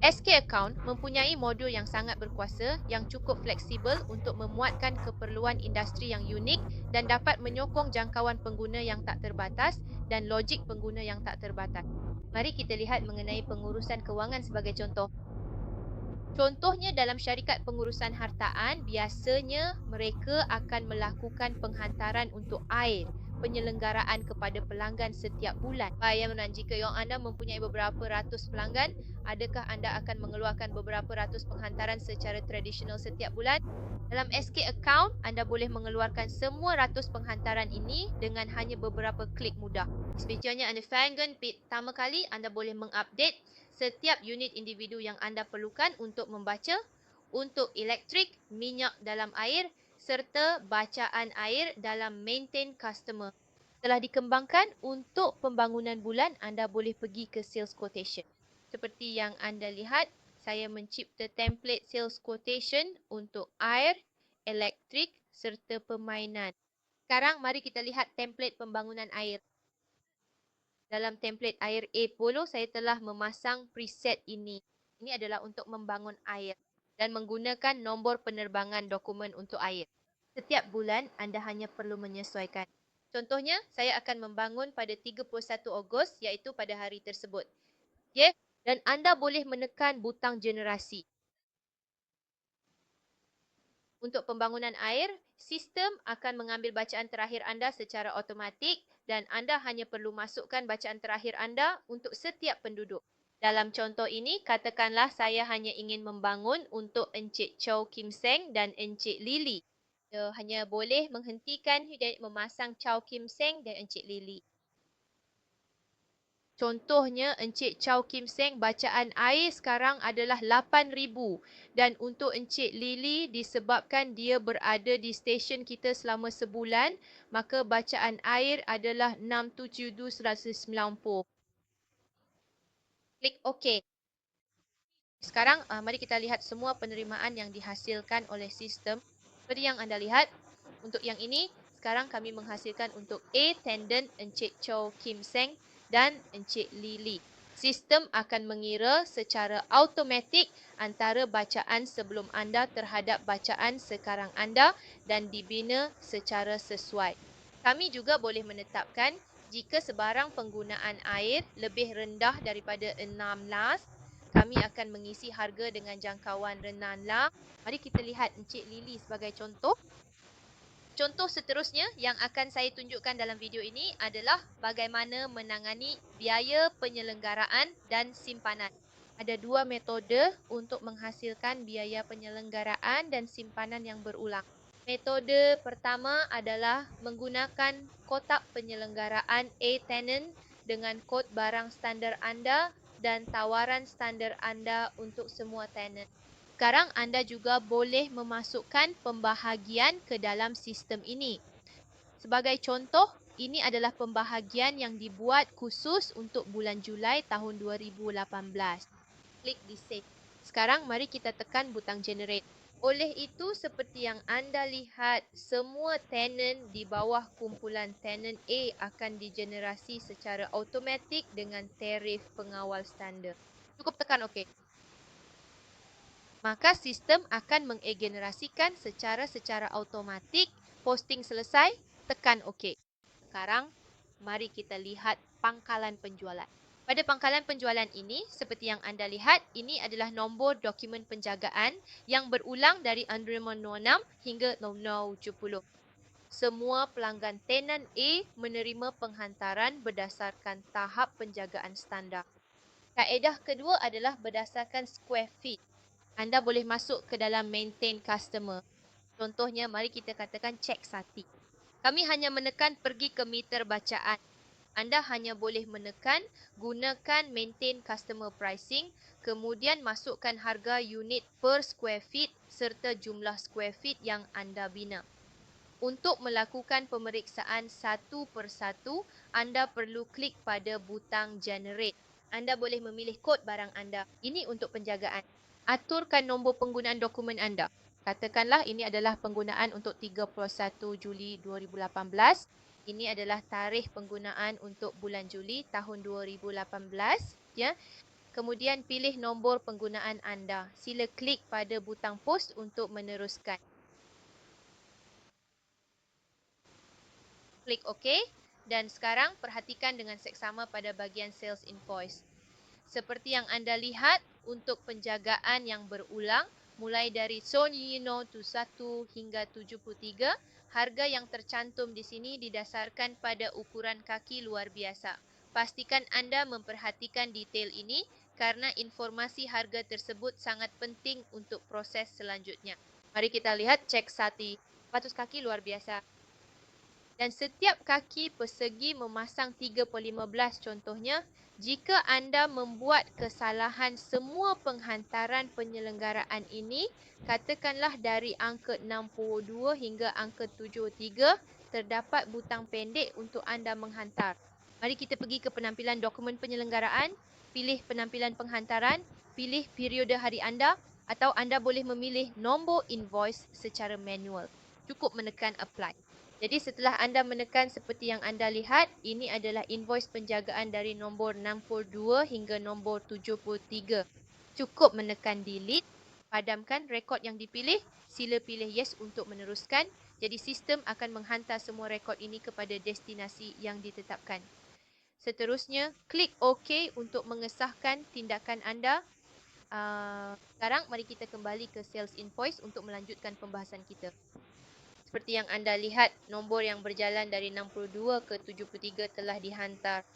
SK Account mempunyai modul yang sangat berkuasa yang cukup fleksibel untuk memuatkan keperluan industri yang unik dan dapat menyokong jangkauan pengguna yang tak terbatas dan logik pengguna yang tak terbatas. Mari kita lihat mengenai pengurusan kewangan sebagai contoh. Contohnya dalam syarikat pengurusan hartaan, biasanya mereka akan melakukan penghantaran untuk air penyelenggaraan kepada pelanggan setiap bulan. Bayang Menan, jika yang anda mempunyai beberapa ratus pelanggan, adakah anda akan mengeluarkan beberapa ratus penghantaran secara tradisional setiap bulan? Dalam SK account, anda boleh mengeluarkan semua ratus penghantaran ini dengan hanya beberapa klik mudah. Spesialnya anda fanggan pertama kali, anda boleh mengupdate setiap unit individu yang anda perlukan untuk membaca untuk elektrik, minyak dalam air serta bacaan air dalam maintain customer. Telah dikembangkan untuk pembangunan bulan, anda boleh pergi ke sales quotation. Seperti yang anda lihat, saya mencipta template sales quotation untuk air, elektrik serta permainan. Sekarang mari kita lihat template pembangunan air. Dalam template air A10, saya telah memasang preset ini. Ini adalah untuk membangun air dan menggunakan nombor penerbangan dokumen untuk air. Setiap bulan anda hanya perlu menyesuaikan. Contohnya, saya akan membangun pada 31 Ogos iaitu pada hari tersebut. Okay? Dan anda boleh menekan butang generasi. Untuk pembangunan air, sistem akan mengambil bacaan terakhir anda secara automatik dan anda hanya perlu masukkan bacaan terakhir anda untuk setiap penduduk. Dalam contoh ini, katakanlah saya hanya ingin membangun untuk Encik Chow Kim Seng dan Encik Lily. Dia hanya boleh menghentikan dan memasang Chow Kim Seng dan Encik Lily. Contohnya Encik Chow Kim Seng bacaan air sekarang adalah 8000 dan untuk Encik Lily disebabkan dia berada di stesen kita selama sebulan maka bacaan air adalah 672190 klik OK. Sekarang uh, mari kita lihat semua penerimaan yang dihasilkan oleh sistem. Seperti yang anda lihat, untuk yang ini sekarang kami menghasilkan untuk A Tendon Encik Chow Kim Seng dan Encik Lily. Sistem akan mengira secara automatik antara bacaan sebelum anda terhadap bacaan sekarang anda dan dibina secara sesuai. Kami juga boleh menetapkan jika sebarang penggunaan air lebih rendah daripada 16, kami akan mengisi harga dengan jangkauan renanlah. Mari kita lihat Encik Lily sebagai contoh. Contoh seterusnya yang akan saya tunjukkan dalam video ini adalah bagaimana menangani biaya penyelenggaraan dan simpanan. Ada dua metode untuk menghasilkan biaya penyelenggaraan dan simpanan yang berulang. Metode pertama adalah menggunakan kotak penyelenggaraan A-Tenant dengan kod barang standar anda dan tawaran standar anda untuk semua tenant. Sekarang anda juga boleh memasukkan pembahagian ke dalam sistem ini. Sebagai contoh, ini adalah pembahagian yang dibuat khusus untuk bulan Julai tahun 2018. Klik di save. Sekarang mari kita tekan butang generate. Oleh itu, seperti yang anda lihat, semua tenant di bawah kumpulan tenant A akan digenerasi secara automatik dengan tarif pengawal standar. Cukup tekan OK. Maka sistem akan mengegenerasikan secara secara automatik. Posting selesai, tekan OK. Sekarang, mari kita lihat pangkalan penjualan. Pada pangkalan penjualan ini, seperti yang anda lihat, ini adalah nombor dokumen penjagaan yang berulang dari 06 hingga 0070. Semua pelanggan tenan A menerima penghantaran berdasarkan tahap penjagaan standar. Kaedah kedua adalah berdasarkan square feet. Anda boleh masuk ke dalam maintain customer. Contohnya, mari kita katakan cek sati. Kami hanya menekan pergi ke meter bacaan anda hanya boleh menekan gunakan maintain customer pricing kemudian masukkan harga unit per square feet serta jumlah square feet yang anda bina. Untuk melakukan pemeriksaan satu persatu, anda perlu klik pada butang generate. Anda boleh memilih kod barang anda. Ini untuk penjagaan. Aturkan nombor penggunaan dokumen anda. Katakanlah ini adalah penggunaan untuk 31 Juli 2018 ini adalah tarikh penggunaan untuk bulan Juli tahun 2018 ya kemudian pilih nombor penggunaan anda. Sila klik pada butang post untuk meneruskan. Klik OK dan sekarang perhatikan dengan seksama pada bahagian sales invoice. Seperti yang anda lihat untuk penjagaan yang berulang mulai dari Son Yino tu 1 hingga 73, harga yang tercantum di sini didasarkan pada ukuran kaki luar biasa. Pastikan anda memperhatikan detail ini karena informasi harga tersebut sangat penting untuk proses selanjutnya. Mari kita lihat cek sati. 100 kaki luar biasa dan setiap kaki persegi memasang 3 per 15 contohnya, jika anda membuat kesalahan semua penghantaran penyelenggaraan ini, katakanlah dari angka 62 hingga angka 73, terdapat butang pendek untuk anda menghantar. Mari kita pergi ke penampilan dokumen penyelenggaraan, pilih penampilan penghantaran, pilih periode hari anda atau anda boleh memilih nombor invoice secara manual. Cukup menekan apply. Jadi setelah anda menekan seperti yang anda lihat, ini adalah invoice penjagaan dari nombor 62 hingga nombor 73. Cukup menekan delete, padamkan rekod yang dipilih, sila pilih yes untuk meneruskan. Jadi sistem akan menghantar semua rekod ini kepada destinasi yang ditetapkan. Seterusnya, klik OK untuk mengesahkan tindakan anda. Uh, sekarang mari kita kembali ke sales invoice untuk melanjutkan pembahasan kita. Seperti yang anda lihat, nombor yang berjalan dari 62 ke 73 telah dihantar.